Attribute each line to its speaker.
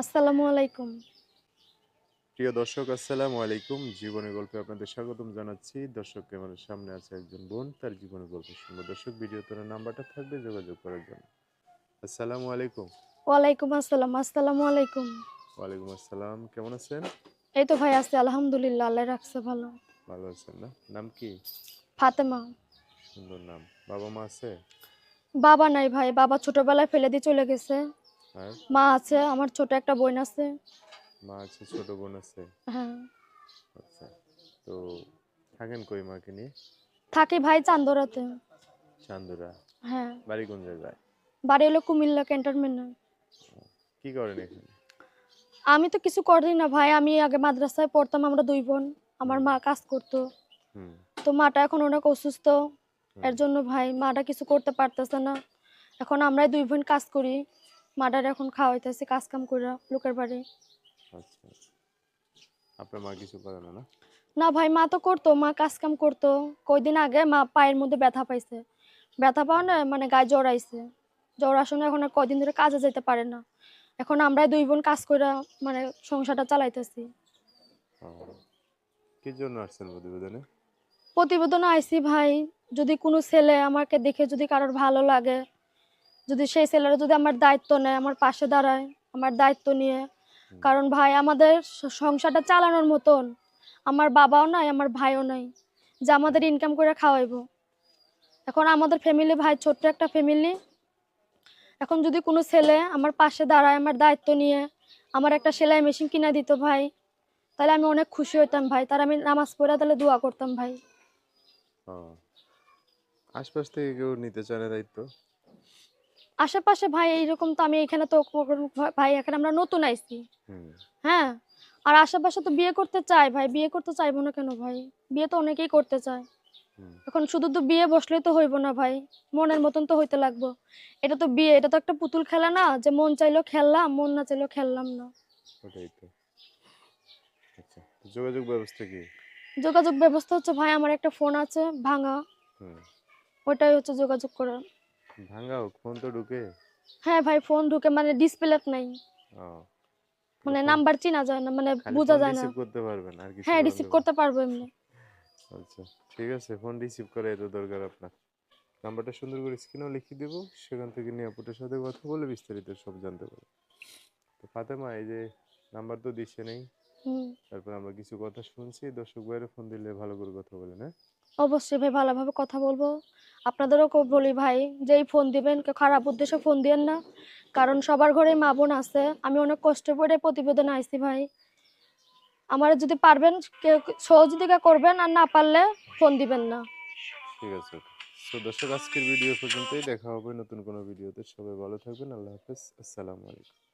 Speaker 1: আসসালামু আলাইকুম।
Speaker 2: প্রিয় দর্শক আসসালামু আলাইকুম। জীবনের গল্পে আপনাদের স্বাগতম জানাচ্ছি। দর্শক ক্যামেরার সামনে আছে একজন বোন তার জীবনের গল্প শুনব। দর্শক ভিডিও তোর নাম্বারটা থাকবে যোগাযোগ করার জন্য। আসসালামু আলাইকুম।
Speaker 1: ওয়ালাইকুম আসসালাম আসসালামু আলাইকুম।
Speaker 2: ওয়ালাইকুম আসসালাম কেমন আছেন?
Speaker 1: এই তো ভাই আছে আলহামদুলিল্লাহ আল্লাহ রাখছে ভালো।
Speaker 2: ভালো আছেন না? নাম কি?
Speaker 1: ফাতেমা।
Speaker 2: সুন্দর নাম। বাবা মা আছে?
Speaker 1: বাবা নাই ভাই বাবা ছোটবেলায় ফেলে দিয়ে চলে গেছে। মা আছে আমার ছোট একটা বোন আছে।
Speaker 2: মা আছে ছোট বোন আছে?
Speaker 1: হ্যাঁ।
Speaker 2: আচ্ছা তো থাকেন কই মাকে নিয়ে?
Speaker 1: থাকি ভাই চান্দরাতে।
Speaker 2: চান্দুরা?
Speaker 1: হ্যাঁ।
Speaker 2: বাড়ি কোন জায়গায়?
Speaker 1: বাড়ি হলো কুমিল্লা ক্যান্টনমেন্টে।
Speaker 2: কি করেন এখানে?
Speaker 1: আমি তো কিছু করি না ভাই আমি আগে মাদ্রাসায় পড়তাম আমরা দুই বোন। আমার মা কাজ করতো। তো মাটা এখন অনেক অসুস্থ। এর জন্য ভাই মাটা কিছু করতে পারতেছে না। এখন আমরাই দুই বোন কাজ করি। মাটার এখন খাওয়াইতেছে কাজ কাম করে লোকের বাড়ি।
Speaker 2: আচ্ছা আপনার মা কিছু করে না না?
Speaker 1: না ভাই মা তো করতো মা কাজ কাম করতো। কয়দিন আগে মা পায়ের মধ্যে ব্যথা পাইছে। ব্যথা পাওয়া না মানে গায়ে জ্বর আইছে। জ্বর আসনে এখন আর কয়দিন ধরে কাজে যেতে পারে না। এখন আমরাই দুই বোন কাজ করে মানে সংসারটা চালাইতেছি।
Speaker 2: কি জন্য আসছেন প্রতিবেদনে?
Speaker 1: প্রতিবেদন আইসি ভাই যদি কোনো ছেলে আমাকে দেখে যদি কারোর ভালো লাগে যদি সেই ছেলেরা যদি আমার দায়িত্ব নেয় আমার পাশে দাঁড়ায় আমার দায়িত্ব নিয়ে। কারণ ভাই আমাদের সংসারটা চালানোর মতন। আমার বাবাও নাই আমার ভাইও নাই। যে আমাদের ইনকাম করে খাওয়াইবো। এখন আমাদের ফ্যামিলি ভাই ছোট্ট একটা ফ্যামিলি এখন যদি কোনো ছেলে আমার পাশে দাঁড়ায় আমার দায়িত্ব নিয়ে আমার একটা সেলাই মেশিন কিনে দিত ভাই তাহলে আমি অনেক খুশি হইতাম ভাই। তার আমি নামাজ পড়ে তাহলে দোয়া করতাম ভাই।
Speaker 2: আশপাশ থেকে কেউ নিতে চায় না দায়িত্ব?
Speaker 1: আশেপাশে ভাই এইরকম তো আমি এখানে তো ভাই এখানে আমরা নতুন আইছি। হ্যাঁ? আর আশেপাশে তো বিয়ে করতে চাই ভাই বিয়ে করতে চাইব না কেন ভাই? বিয়ে তো অনেকেই করতে চায়। এখন শুধু তো বিয়ে বসলেই তো হইব না ভাই মনের মতন তো হইতে লাগবো। এটা তো বিয়ে এটা তো একটা পুতুল খেলা না যে মন চাইলেও খেললাম মন না চাইলেও খেললাম না।
Speaker 2: ওটাই তো। আচ্ছা যোগাযোগ ব্যবস্থা কি?
Speaker 1: যোগাযোগ ব্যবস্থা হচ্ছে ভাই আমার একটা ফোন আছে ভাঙা। ওটাই হচ্ছে যোগাযোগ করা
Speaker 2: ভাঙা হোক ফোন তো ঢুকে।
Speaker 1: হ্যাঁ ভাই ফোন ঢুকে মানে ডিসপ্লে নাই। মানে নাম্বার চিনা যায় না মানে বোঝা যায় না।
Speaker 2: রিসিভ করতে পারবেন আর কিছু
Speaker 1: হ্যাঁ রিসিভ করতে পারব এমনি।
Speaker 2: আচ্ছা ঠিক আছে ফোন রিসিভ করে এত দরকার আপনার। নাম্বারটা সুন্দর করে স্ক্রিনেও লিখে দেব সেখান থেকে নিরাপদের সাথে কথা বলে বিস্তারিত সব জানতে পারবেন তো ফাতেমা এই যে নাম্বার তো দিচ্ছে নেই। তারপর আমরা কিছু কথা শুনছি দর্শক বাইরে ফোন দিলে ভালো করে কথা বলেন হ্যাঁ?
Speaker 1: অবশ্যই ভাই ভালোভাবে কথা বলব। আপনাদেরও বলি ভাই, যেই ফোন দিবেন কেউ খারাপ উদ্দেশ্যে ফোন দিয়েন না। কারণ সবার ঘরে মা বোন আছে। আমি অনেক কষ্ট করে প্রতিবেদন আইছি ভাই। আমার যদি পারবেন কেউ সহযোগিতা করবেন আর না পারলে ফোন দিবেন না।
Speaker 2: ঠিক আছে দর্শক, আজকের ভিডিও পর্যন্তই। দেখা হবে নতুন কোনো ভিডিওতে সবাই ভালো থাকবেন। আল্লাহ হাফেজ। আসসালামু আলাইকুম।